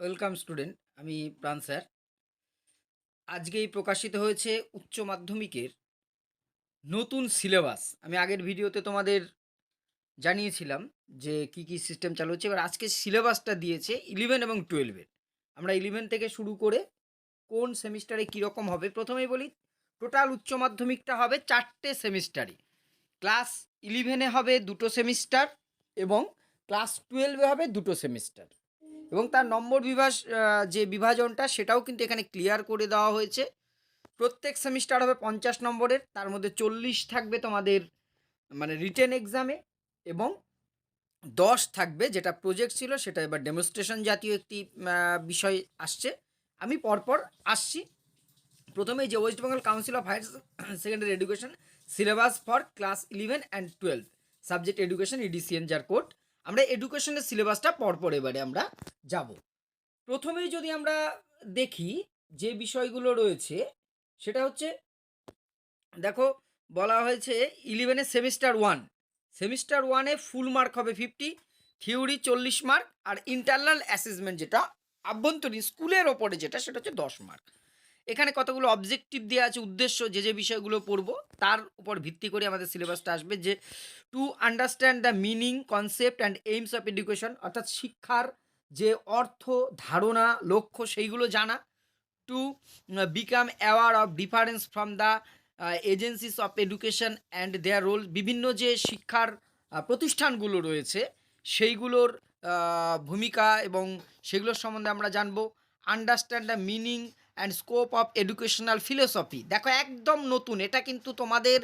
Welcome student, আমি প্রাণ sir. আজকেই প্রকাশিত হয়েছে উচ্চ মাধ্যমিকের নতুন সিলেবাস। আমি আগের ভিডিওতে তোমাদের জানিয়েছিলাম যে কি কি সিস্টেম চালু হচ্ছে। এবার আজকে সিলেবাসটা দিয়েছে ইলেভেন এবং টুয়েলভের আমরা ইলেভেন থেকে শুরু করে কোন সেমিস্টারে কীরকম হবে, প্রথমেই বলি, টোটাল উচ্চ মাধ্যমিকটা হবে চারটে সেমিস্টারে ক্লাস ইলেভেনে হবে দুটো সেমিস্টার এবং ক্লাস টুয়েলভে হবে দুটো সেমিস্টার। এবং তার নম্বর বিভাস যে বিভাজনটা সেটাও কিন্তু এখানে ক্লিয়ার করে দেওয়া হয়েছে। প্রত্যেক সেমিস্টার হবে পঞ্চাশ নম্বরের, তার মধ্যে চল্লিশ থাকবে তোমাদের মানে রিটেন এক্সামে এবং দশ থাকবে যেটা প্রজেক্ট ছিল, সেটা এবার ডেমনস্ট্রেশন জাতীয় একটি বিষয় আসছে। আমি পরপর আসছি। প্রথমেই যে West Bengal council of higher secondary education syllabus for class eleven and twelve subject education EDCN যার কোড আমরা এডুকেশনের সিলেবাসটা পরপর এবারে আমরা যাব। প্রথমেই যদি আমরা দেখি যে বিষয়গুলো রয়েছে, সেটা হচ্ছে, দেখো, বলা হয়েছে ইলেভেনের সেমিস্টার ওয়ান সেমিস্টার ওয়ানে ফুল মার্ক হবে ফিফটি থিওরি চল্লিশ মার্ক আর ইন্টারনাল অ্যাসেসমেন্ট যেটা আভ্যন্তরীণ স্কুলের ওপরে যেটা, সেটা হচ্ছে দশ মার্ক এখানে কতগুলো অবজেক্টিভ দেওয়া আছে, উদ্দেশ্য, যে যে বিষয়গুলো পড়ব, তার উপর ভিত্তি করে আমাদের সিলেবাসটা আসবে যে to understand the meaning concept and aims of education অর্থাৎ শিক্ষার যে অর্থ, ধারণা, লক্ষ্য, সেইগুলো জানা। To become aware of difference from the agencies of education and their role বিভিন্ন যে শিক্ষার প্রতিষ্ঠানগুলো রয়েছে, সেইগুলোর ভূমিকা এবং সেগুলোর সম্বন্ধে আমরা জানব। Understand the meaning and scope of educational philosophy দেখো, একদম নতুন। এটা কিন্তু তোমাদের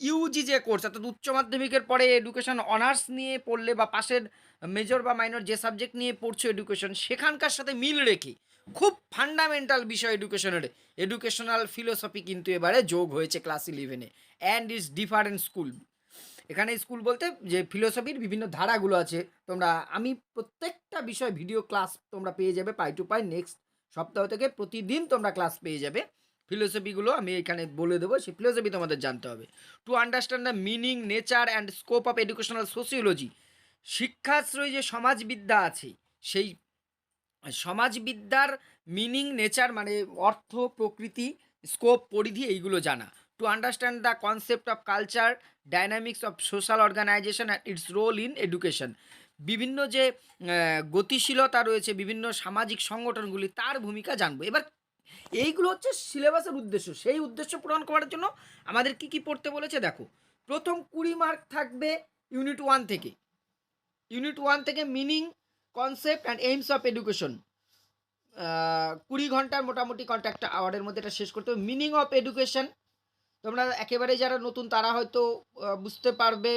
ইউজি যে কোর্স অর্থাৎ উচ্চ মাধ্যমিকের পরে এডুকেশন অনার্স নিয়ে পড়লে বা পাশের মেজর বা মাইনর যে সাবজেক্ট নিয়ে পড়ছো এডুকেশন সেখানকার সাথে মিল রেখে খুব ফান্ডামেন্টাল বিষয় এডুকেশনের এডুকেশনাল ফিলোসফি কিন্তু এবারে যোগ হয়েছে ক্লাস ইলেভেনে অ্যান্ড ইজ ডিফারেন্ট স্কুল এখানে স্কুল বলতে যে ফিলোসফির বিভিন্ন ধারাগুলো আছে। তোমরা, আমি প্রত্যেকটা বিষয় ভিডিও ক্লাস তোমরা পেয়ে যাবে, পাই টু পাই নেক্সট সপ্তাহ থেকে প্রতিদিন তোমরা ক্লাস পেয়ে যাবে। ফিলোসফিগুলো আমি এখানে বলে দেবো, সেই ফিলোসফি তোমাদের জানতে হবে। To understand the meaning nature and scope of educational sociology শিক্ষাশ্রয়ী যে সমাজবিদ্যা আছে, সেই সমাজবিদ্যার মিনিং নেচার মানে অর্থ, প্রকৃতি স্কোপ পরিধি এইগুলো জানা। To understand the concept of culture dynamics of social organisation and its role in education বিভিন্ন যে গতিশীলতা রয়েছে, বিভিন্ন সামাজিক সংগঠনগুলি তার ভূমিকা জানব। এবার এইগুলো হচ্ছে সিলেবাসের উদ্দেশ্য। সেই উদ্দেশ্য পূরণ করার জন্য আমাদের কি কি পড়তে বলেছে দেখো। প্রথম কুড়ি মার্ক থাকবে ইউনিট ওয়ান থেকে। ইউনিট ওয়ান থেকে meaning, concept and aims of education. কুড়ি ঘণ্টার মোটামুটি কন্ট্যাক্ট আওয়ারের মধ্যে এটা শেষ করতে হবে। মিনিং অফ এডুকেশন তোমরা একেবারে যারা নতুন, তারা হয়তো বুঝতে পারবে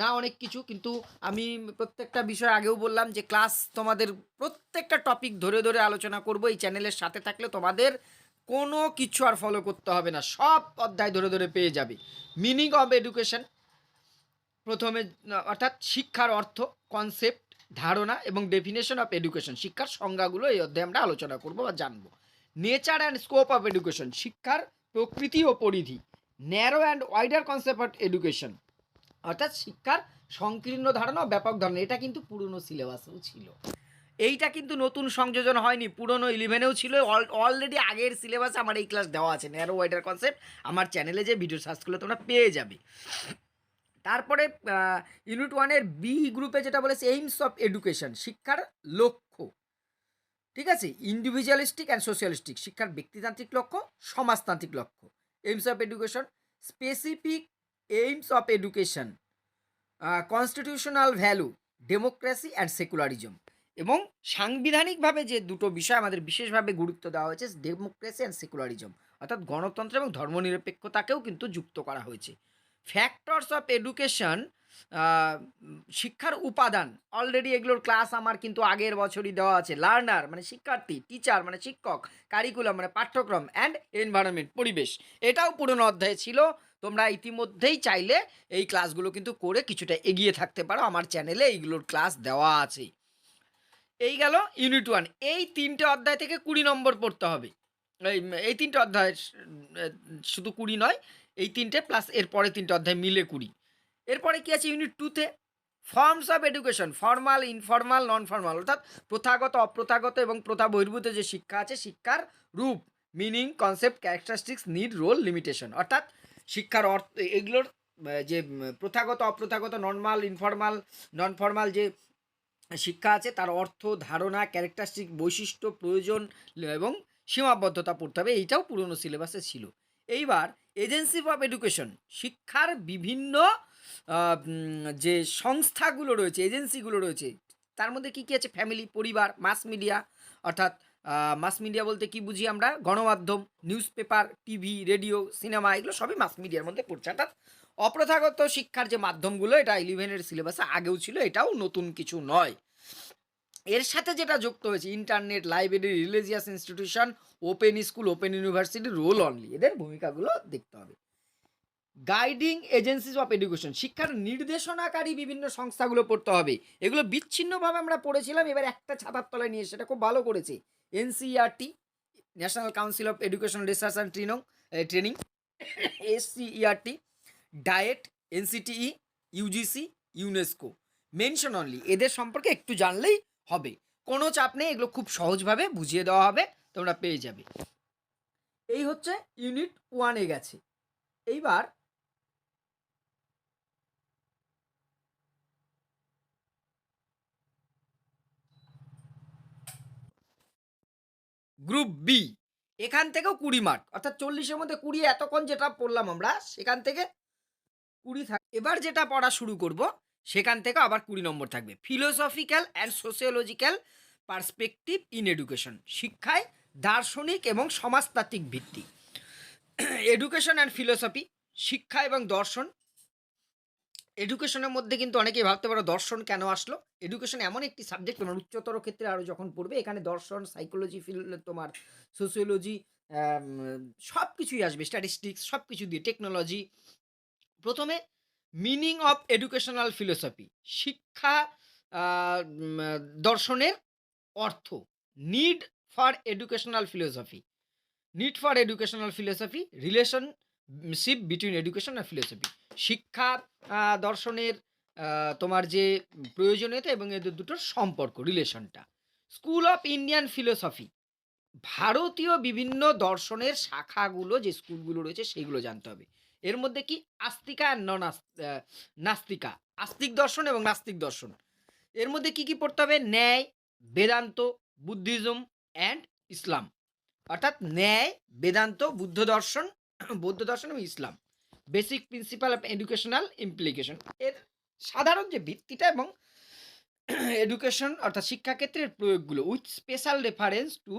না অনেক কিছু। কিন্তু আমি প্রত্যেকটা বিষয় আগেও বললাম যে ক্লাস তোমাদের প্রত্যেকটা টপিক ধরে ধরে আলোচনা করব। এই চ্যানেলের সাথে থাকলে তোমাদের কোনো কিছু আর ফলো করতে হবে না। সব অধ্যায় ধরে ধরে পেয়ে যাবে। মিনিং অফ এডুকেশন প্রথমে, অর্থাৎ শিক্ষার অর্থ কনসেপ্ট ধারণা এবং ডেফিনেশন অফ এডুকেশন শিক্ষার সংজ্ঞাগুলো এই অধ্যায়ে আমরা আলোচনা করব বা জানব। Nature and scope of education শিক্ষার প্রকৃতি ও পরিধি। Narrow and wider concept of education অর্থাৎ শিক্ষার সংকীর্ণ ধারণা ব্যাপক ধারণা, এটা কিন্তু পুরনো সিলেবাসেও ছিল। এইটা কিন্তু নতুন সংযোজন হয়নি, পুরনো ইলেভেনেও ছিল অলরেডি আগের সিলেবাসে আমার এই ক্লাস দেওয়া আছে ন্যারো ওয়াইডার কনসেপ্ট আমার চ্যানেলে যে ভিডিও সার্চ করলে তোমরা পেয়ে যাবে। তারপরে ইউনিট ওয়ানের বি গ্রুপে যেটা বলেছে এইমস অফ এডুকেশন শিক্ষার লক্ষ্য। ঠিক আছে? ইন্ডিভিজুয়ালিস্টিক অ্যান্ড সোশিয়ালিস্টিক শিক্ষার ব্যক্তিতান্ত্রিক লক্ষ্য, সমাজতান্ত্রিক লক্ষ্য। Aims of education specific aims of education constitutional value democracy and secularism এবং সাংবিধানিকভাবে যে দুটো বিষয় আমাদের বিশেষভাবে গুরুত্ব দেওয়া হয়েছে ডেমোক্রেসি অ্যান্ড সেকুলারিজম অর্থাৎ গণতন্ত্র এবং ধর্মনিরপেক্ষতাকেও কিন্তু যুক্ত করা হয়েছে। ফ্যাক্টরস অফ এডুকেশন শিক্ষার উপাদান। অলরেডি এগুলোর ক্লাস আমার কিন্তু আগের বছরই দেওয়া আছে। লার্নার মানে শিক্ষার্থী টিচার মানে শিক্ষক কারিকুলাম মানে পাঠ্যক্রম অ্যান্ড এনভায়রনমেন্ট পরিবেশ। এটাও পুরনো অধ্যায় ছিল। তোমরা ইতিমধ্যেই চাইলে এই ক্লাসগুলো কিন্তু করে কিছুটা এগিয়ে থাকতে পারো। আমার চ্যানেলে এইগুলোর ক্লাস দেওয়া আছে। এই গেল ইউনিট ওয়ান এই তিনটে অধ্যায় থেকে কুড়ি নম্বর পড়তে হবে। এই এই তিনটে অধ্যায় শুধু কুড়ি নয়, এই তিনটে প্লাস এর পরে তিনটে অধ্যায় মিলে কুড়ি। এরপরে কি আছে? ইউনিট টুতে forms of education formal informal non formal অর্থাৎ প্রথাগত, অপ্রথাগত এবং প্রথা বহির্ভূত যে শিক্ষা আছে, শিক্ষার রূপ meaning concept characteristics need role limitation অর্থাৎ শিক্ষার অর্থ এগুলোর যে প্রথাগত, অপ্রথাগত নর্মাল ইনফর্মাল নন ফর্মাল যে শিক্ষা আছে, তার অর্থ, ধারণা ক্যারেক্টারিস্টিক বৈশিষ্ট্য, প্রয়োজন এবং সীমাবদ্ধতা পড়তে হবে। এইটাও পুরনো সিলেবাসে ছিল। এইবার এজেন্সি অফ এডুকেশন শিক্ষার বিভিন্ন যে সংস্থাগুলো রয়েছে, এজেন্সিগুলো রয়েছে, তার মধ্যে কী কী আছে? ফ্যামিলি, পরিবার, মাস মিডিয়া, অর্থাৎ মাস মিডিয়া বলতে কি বুঝি আমরা? গণমাধ্যম news paper TV, radio, cinema, এগুলো সবই মাস মিডিয়ার মধ্যে পড়ছে। অর্থাৎ অপ্রথাগত শিক্ষার যে মাধ্যমগুলো, এটা ইলেভেনের সিলেবাসে আগেও ছিল, এটাও নতুন কিছু নয়। এর সাথে যেটা যুক্ত হয়েছে internet library religious institution open school open university role only এদের ভূমিকাগুলো দেখতে হবে। গাইডিং এজেন্সিস অফ এডুকেশন, শিক্ষার নির্দেশনাকারী বিভিন্ন সংস্থাগুলো পড়তে হবে। এগুলো বিচ্ছিন্নভাবে আমরা পড়েছিলাম, এবার একটা ছাতার তলায় নিয়ে সেটা খুব ভালো করেছে। NCERT, national council of education research and training training, SCERT, DIET, NCTE, UGC, UNESCO. Mention only, এদের সম্পর্কে একটু জানলেই হবে। কোনো চাপ নেই, এগুলো খুব সহজভাবে বুঝিয়ে দেওয়া হবে, তোমরা পেয়ে যাবে। এই হচ্ছে ইউনিট ওয়ানে গেছে। এইবার গ্রুপ বি এখান থেকেও কুড়ি মার্ক অর্থাৎ চল্লিশের মধ্যে কুড়ি এতক্ষণ যেটা পড়লাম আমরা, সেখান থেকে কুড়ি থাক, এবার যেটা পড়া শুরু করব, সেখান থেকে আবার কুড়ি নম্বর থাকবে। Philosophical and sociological perspective in education শিক্ষায় দার্শনিক এবং সমাজতাত্ত্বিক ভিত্তি। এডুকেশন অ্যান্ড ফিলোসফি শিক্ষা এবং দর্শন এডুকেশনের মধ্যে কিন্তু অনেকেই ভাবতে পারো দর্শন কেন আসলো? এডুকেশন এমন একটি সাবজেক্ট তোমার উচ্চতর ক্ষেত্রে আরও যখন পড়বে, এখানে দর্শন সাইকোলজি ফিল তোমার সোসিওলজি সব কিছুই আসবে স্ট্যাটিস্টিক্স সব কিছু দিয়ে টেকনোলজি প্রথমে মিনিং অফ এডুকেশনাল ফিলোসফি শিক্ষা দর্শনের অর্থ need for educational philosophy need for educational philosophy relationship between education R philosophy শিক্ষা দর্শনের তোমার যে প্রয়োজনীয়তা এবং এদের দুটোর সম্পর্ক রিলেশনটা স্কুল অফ ইন্ডিয়ান ফিলোসফি ভারতীয় বিভিন্ন দর্শনের শাখাগুলো, যে স্কুলগুলো রয়েছে, সেগুলো জানতে হবে। এর মধ্যে কি? আস্তিকা আর নাস্তিকা, আস্তিক দর্শন এবং নাস্তিক দর্শন। এর মধ্যে কি কি পড়তে হবে? ন্যায়, বেদান্ত, বুদ্ধিজম অ্যান্ড ইসলাম। অর্থাৎ ন্যায়, বেদান্ত বুদ্ধ দর্শন বৌদ্ধ দর্শন এবং ইসলাম। Basic principle of educational implication এর সাধারণ যে ভিত্তিটা এবং এডুকেশন অর্থাৎ শিক্ষাক্ষেত্রের প্রয়োগগুলো with special reference to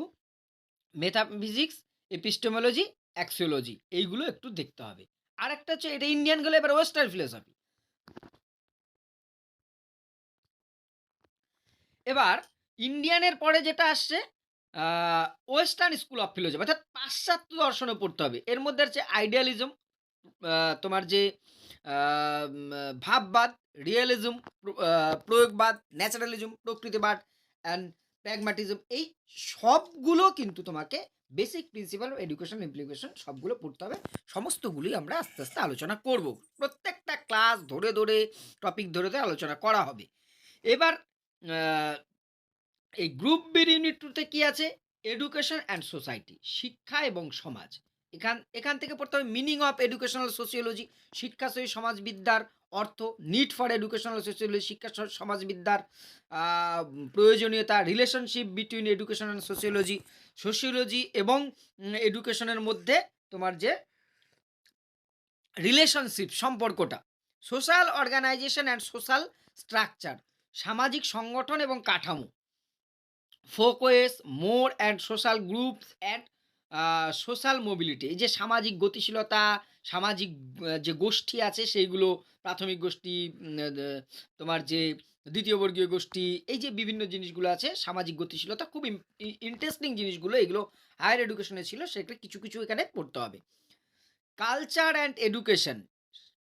metaphysics epistemology axiology এইগুলো একটু দেখতে হবে। আর একটা হচ্ছে এটা ইন্ডিয়ান গেলে এবার ওয়েস্টার্ন ফিলোসফি এবার ইন্ডিয়ানের পরে যেটা আসছে ওয়েস্টার্ন স্কুল অফ ফিলোসফি অর্থাৎ পাশ্চাত্য দর্শনে পড়তে হবে। এর মধ্যে আছে আইডিয়ালিজম তোমার যে ভাববাদ রিয়েলিজম প্রয়োগবাদ ন্যাচারালিজম প্রকৃতিবাদ অ্যান্ড প্র্যাগমাটিজম এই সবগুলো কিন্তু তোমাকে বেসিক প্রিন্সিপাল এডুকেশন ইমপ্লিকেশন সবগুলো পড়তে হবে। সমস্তগুলি আমরা আস্তে আস্তে আলোচনা করব। প্রত্যেকটা ক্লাস ধরে ধরে টপিক ধরে ধরে আলোচনা করা হবে। এবার এই গ্রুপ বির ইউনিট টুতে কী আছে? এডুকেশন অ্যান্ড সোসাইটি শিক্ষা এবং সমাজ। এখান এখান থেকে পড়তে হবে মিনিং অফ এডুকেশনাল সোসিওলজি শিক্ষা সহি সমাজবিদ্যার অর্থ নিড ফর এডুকেশনাল সোসিওলজি শিক্ষা সমাজবিদ্যার প্রয়োজনীয়তা relationship between education and sociology sociology এবং এডুকেশনের মধ্যে তোমার যে রিলেশনশিপ সম্পর্কটা social organization and social structure সামাজিক সংগঠন এবং কাঠামো folkways mores and social groups and social mobility, এই যে সামাজিক গতিশীলতা, সামাজিক যে গোষ্ঠী আছে সেইগুলো, প্রাথমিক গোষ্ঠী তোমার যে দ্বিতীয় বর্গীয় গোষ্ঠী, এই যে বিভিন্ন জিনিসগুলো আছে, সামাজিক গতিশীলতা খুব ইন্টারেস্টিং জিনিসগুলো, এগুলো হায়ার এডুকেশনে ছিল, সেটা কিছু কিছু এখানে পড়তে হবে। কালচার অ্যান্ড এডুকেশন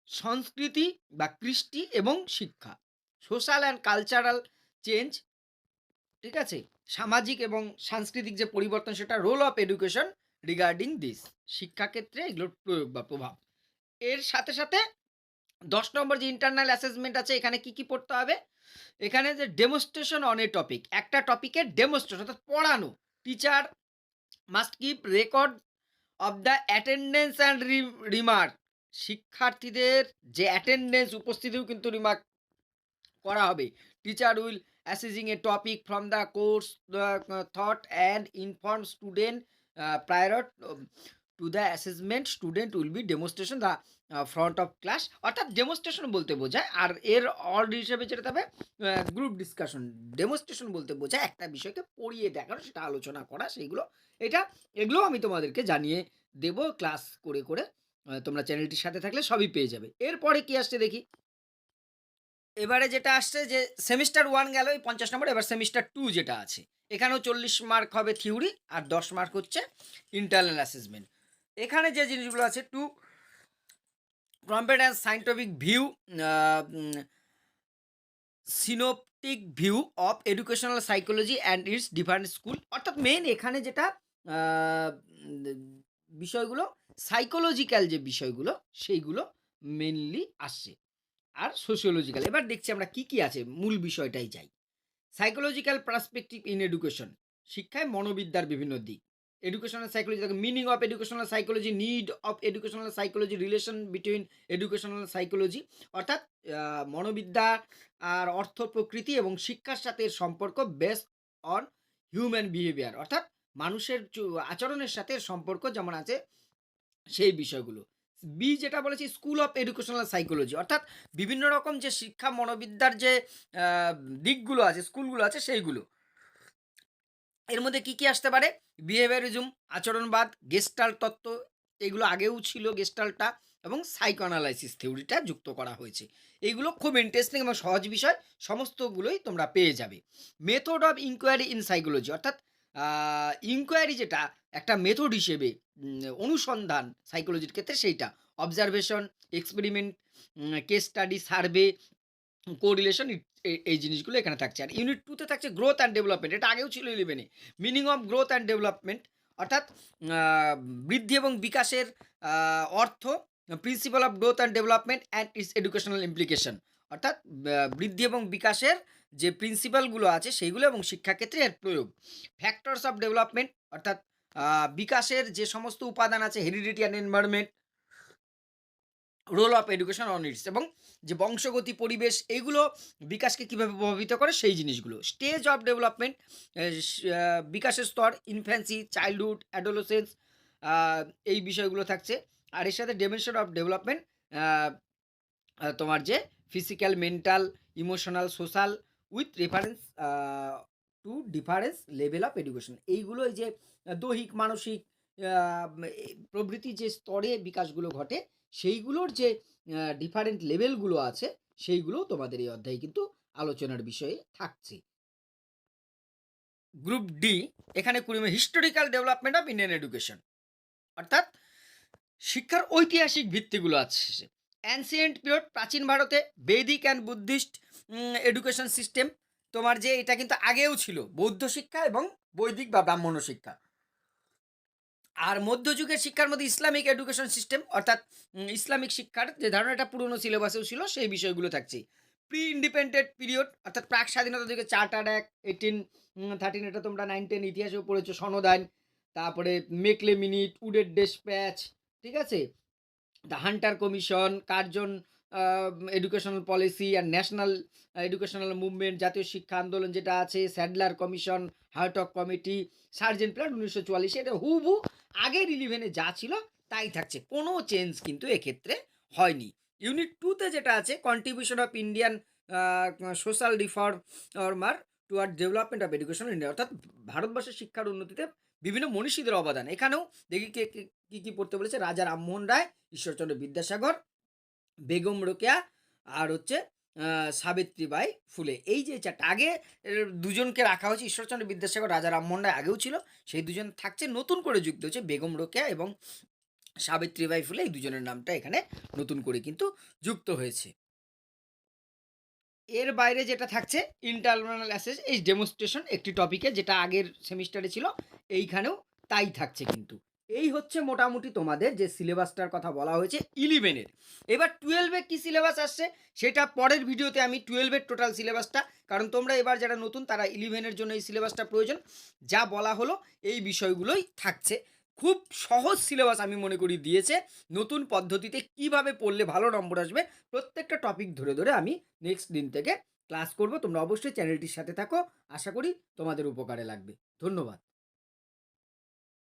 সংস্কৃতি বা কৃষ্টি এবং শিক্ষা সোশ্যাল অ্যান্ড কালচারাল চেঞ্জ ঠিক আছে? সামাজিক এবং সাংস্কৃতিক যে পরিবর্তন, সেটা role of education regarding this শিক্ষাক্ষেত্রে এগুলোর প্রয়োগ বা প্রভাব। এর সাথে সাথে দশ নম্বর যে ইন্টারনাল অ্যাসেসমেন্ট আছে, এখানে কি কি পড়তে হবে? এখানে যে ডেমোস্ট্রেশন অন এ টপিক একটা টপিকের ডেমোস্ট্রেশন অর্থাৎ পড়ানো। Teacher must keep record of the attendance and remark শিক্ষার্থীদের যে অ্যাটেন্ডেন্স উপস্থিতিও কিন্তু রিমার্ক করা হবে। Teacher will assessing a topic from the course taught and inform student prior to the assessment student will be demonstration the front of class অর্থাৎ demonstration বলতে বোঝায়, আর এর অর্ড হিসেবে যেটা হবে গ্রুপ ডিসকাশন ডেমোস্ট্রেশন বলতে বোঝায় একটা বিষয়কে পড়িয়ে দেখানো, সেটা আলোচনা করা, সেইগুলো, এটা এগুলো আমি তোমাদেরকে জানিয়ে দেব ক্লাস করে করে তোমরা চ্যানেলটির সাথে থাকলে সবই পেয়ে যাবে। এরপরে কি আসছে দেখি। এবারে যেটা আসছে যে সেমিস্টার ওয়ান গেল, এই পঞ্চাশ নম্বর। এবার সেমিস্টার টু যেটা আছে, এখানেও চল্লিশ মার্ক হবে থিওরি আর দশ মার্ক হচ্ছে ইন্টারনাল অ্যাসেসমেন্ট এখানে যে জিনিসগুলো আছে to competence scientific view synoptic view of educational psychology and its different school অর্থাৎ মেন এখানে যেটা বিষয়গুলো সাইকোলজিক্যাল যে বিষয়গুলো, সেইগুলো মেনলি আসছে। আর সোশিওলজিক্যাল এবার দেখছি আমরা কি কি আছে, মূল বিষয়টাই যাই। সাইকোলজিক্যাল পার্সপেক্টিভ ইন এডুকেশন শিক্ষায় মনোবিদ্যার বিভিন্ন দিক। Educational psychology meaning of educational psychology need of educational psychology relation between educational psychology অর্থাৎ মনোবিদ্যা আর অর্থ প্রকৃতি এবং শিক্ষার সাথে সম্পর্ক বেস অন হিউম্যান বিহেভিয়ার অর্থাৎ মানুষের আচরণের সাথে সম্পর্ক যেমন আছে, সেই বিষয়গুলো। বি যেটা বলেছি স্কুল অফ এডুকেশনাল সাইকোলজি অর্থাৎ বিভিন্ন রকম যে শিক্ষা মনোবিদ্যার যে দিকগুলো আছে, স্কুলগুলো আছে, সেইগুলো। এর মধ্যে কি কি আসতে পারে? বিহেভিয়ারিজম আচরণবাদ গেস্টাল তত্ত্ব, এগুলো আগেও ছিল গেস্টালটা এবং সাইকোঅ্যানালাইসিস থিওরিটা যুক্ত করা হয়েছে। এইগুলো খুব ইন্টারেস্টিং এবং সহজ বিষয়, সমস্তগুলোই তোমরা পেয়ে যাবে। Method of inquiry in psychology অর্থাৎ ইনকোয়ারি যেটা একটা মেথড হিসেবে অনুসন্ধান সাইকোলজির ক্ষেত্রে সেইটা। Observation experiment case study survey correlation এই জিনিসগুলো এখানে থাকছে। আর ইউনিট টুতে থাকছে গ্রোথ অ্যান্ড ডেভেলপমেন্ট এটা আগেও ছিল ইলেভেনে meaning of growth and development অর্থাৎ বৃদ্ধি এবং বিকাশের অর্থ principle of growth and development and its educational implication অর্থাৎ বৃদ্ধি এবং বিকাশের যে প্রিন্সিপালগুলো আছে সেইগুলো এবং শিক্ষাক্ষেত্রে এর প্রয়োগ। ফ্যাক্টরস অফ ডেভেলপমেন্ট অর্থাৎ বিকাশের যে সমস্ত উপাদান আছে heredity and environment role of education on its এবং যে বংশগতি, পরিবেশ এইগুলো বিকাশকে কীভাবে প্রভাবিত করে, সেই জিনিসগুলো। স্টেজ অফ ডেভেলপমেন্ট বিকাশের স্তর ইনফ্যান্সি চাইল্ডহুড অ্যাডোলোসেন্স এই বিষয়গুলো থাকছে। আর এর সাথে ডেমেনশন অফ ডেভেলপমেন্ট তোমার যে physical mental emotional social with reference to difference level of education এইগুলো এই যে দৈহিক, মানসিক প্রভৃতি যে স্তরে বিকাশগুলো ঘটে, সেইগুলোর যে ডিফারেন্ট লেভেলগুলো আছে সেইগুলো তোমাদের এই অধ্যায়ে কিন্তু আলোচনার বিষয়ে থাকছে। গ্রুপ ডি এখানে কুড়ি historical development of Indian education অর্থাৎ, শিক্ষার ঐতিহাসিক ভিত্তিগুলো আছে। অ্যানসিয়েন্ট পিরিয়ড প্রাচীন ভারতে বৈদিক অ্যান্ড বুদ্ধিস্ট এডুকেশন সিস্টেম তোমার যে এটা কিন্তু আগেও ছিল, বৌদ্ধ শিক্ষা এবং বৈদিক বা ব্রাহ্মণ শিক্ষা। আর মধ্যযুগের শিক্ষার মধ্যে ইসলামিক এডুকেশন সিস্টেম, অর্থাৎ ইসলামিক শিক্ষার যে ধারণাটা পুরনো সিলেবাসেও ছিল, সেই বিষয়গুলো থাকছে। প্রি ইন্ডিপেন্ডেন্ট পিরিয়ড অর্থাৎ প্রাক স্বাধীনতা থেকে চার্টার অ্যাক্ট এইটিন থার্টিন এটা তোমরা নাইন টেন ইতিহাসেও পড়েছো সনদান তারপরে মেকলে মিনিট উডের ডেসপ্যাচ ঠিক আছে? The Hunter commission Curzon educational policy R national educational movement জাতীয় শিক্ষা আন্দোলন যেটা আছে Sadler commission Hartog committee Sargent plan উনিশশো চুয়াল্লিশে, এটা হুবু আগের ইলেভেনে যা ছিল তাই থাকছে। কোনো চেঞ্জ কিন্তু এক্ষেত্রে হয়নি। ইউনিট টুতে যেটা আছে contribution of Indian social reformer toward development of education India অর্থাৎ ভারতবর্ষের শিক্ষার উন্নতিতে বিভিন্ন মনীষীদের অবদান। এখানেও দেখি কে, কে- কী, কি পড়তে বলেছে? রাজা রামমোহন রায়, ঈশ্বরচন্দ্র বিদ্যাসাগর বেগম রোকেয়া আর হচ্ছে সাবিত্রীবাই ফুলে। এই যে চারটা, আগে দুজনকে রাখা হয়েছে ঈশ্বরচন্দ্র বিদ্যাসাগর, রাজা রামমোহন রায় আগেও ছিল, সেই দুজন থাকছে। নতুন করে যুক্ত হচ্ছে বেগম রোকেয়া এবং সাবিত্রীবাই ফুলে এই দুজনের নামটা এখানে নতুন করে কিন্তু যুক্ত হয়েছে। এর বাইরে যেটা থাকছে ইন্টারনাল অ্যাসেস এই ডেমনস্ট্রেশন একটি টপিকে যেটা আগের সেমিস্টারে ছিল, এইখানেও তাই থাকছে কিন্তু। এই হচ্ছে মোটামুটি তোমাদের যে সিলেবাসটার কথা বলা হয়েছে ইলেভেনের এবার টুয়েলভে কী সিলেবাস আসছে? সেটা পরের ভিডিওতে আমি টুয়েলভের টোটাল সিলেবাসটা, কারণ তোমরা এবার যারা নতুন, তারা ইলেভেনের জন্য এই সিলেবাসটা প্রয়োজন। যা বলা হলো, এই বিষয়গুলোই থাকছে। খুব সহজ সিলেবাস আমি মনে করি দিয়েছে। নতুন পদ্ধতিতে কীভাবে পড়লে ভালো নম্বর আসবে, প্রত্যেকটা টপিক ধরে ধরে আমি নেক্সট দিন থেকে ক্লাস করব। তোমরা অবশ্যই চ্যানেলটির সাথে থাকো। আশা করি তোমাদের উপকারে লাগবে। ধন্যবাদ।